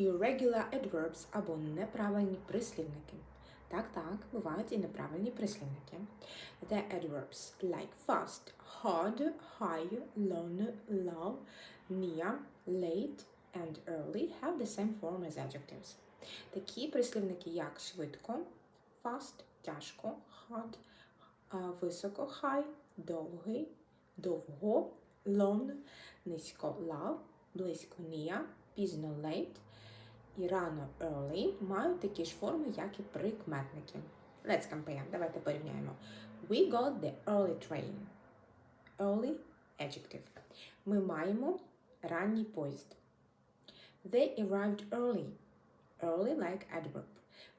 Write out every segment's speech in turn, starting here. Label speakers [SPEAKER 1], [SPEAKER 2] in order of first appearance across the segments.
[SPEAKER 1] irregular adverbs або неправильні прислівники. Так, так, бувають і неправильні прислівники. The adverbs like fast, hard, high, long, low, near, late and early have the same form as adjectives. Такі прислівники, як швидко, fast, тяжко, hard, високо, high, довгий, довго, long, низько, low, близько, near, пізно, late і рано, early мають такі ж форми, як і прикметники. Let's compare. Давайте порівняємо. We got the early train. Early adjective. Ми маємо ранній поїзд. They arrived early. Early like adverb.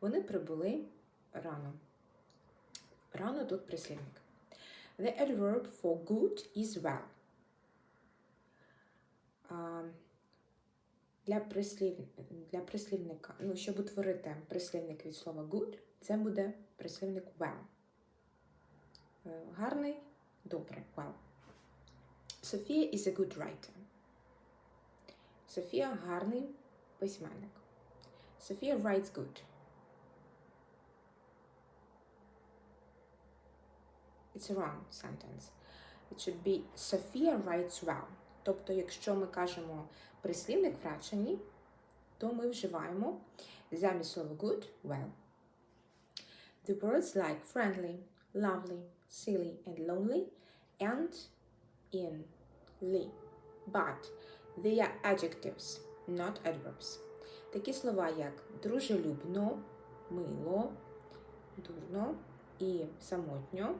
[SPEAKER 1] Вони прибули рано. Рано тут прислівник. The adverb for good is well. А, для, прислів... для прислівника, ну, щоб утворити прислівник від слова good, це буде прислівник well. Е, Гарний, добре, well. Софія is a good writer. Софія гарний письменник. Софія writes good. It's a wrong sentence. It should be Софія writes well. Тобто, якщо ми кажемо прислівник в то ми вживаємо замість слова good well. The words like friendly, lovely, silly and lonely end in ly. But they are adjectives, not adverbs. Такі слова, як дружелюбно, мило, дурно і самотньо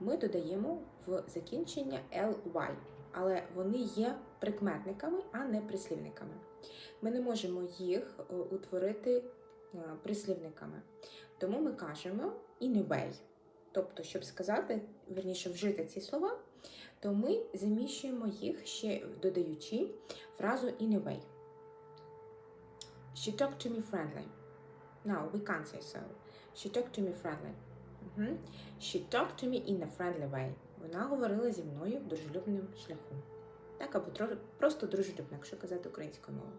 [SPEAKER 1] ми додаємо в закінчення ly, але вони є прикметниками, а не прислівниками. Ми не можемо їх е, утворити е, прислівниками. Тому ми кажемо in a. Тобто, щоб сказати, верніше вжити ці слова, то ми заміщуємо їх ще додаючи фразу in a. She talked to me friendly. No, we can't say so. She talked to me friendly. She talked to me in a friendly way. Вона говорила зі мною дружелюбним шляхом. Так, або просто дружелюбно, якщо казати українською мовою.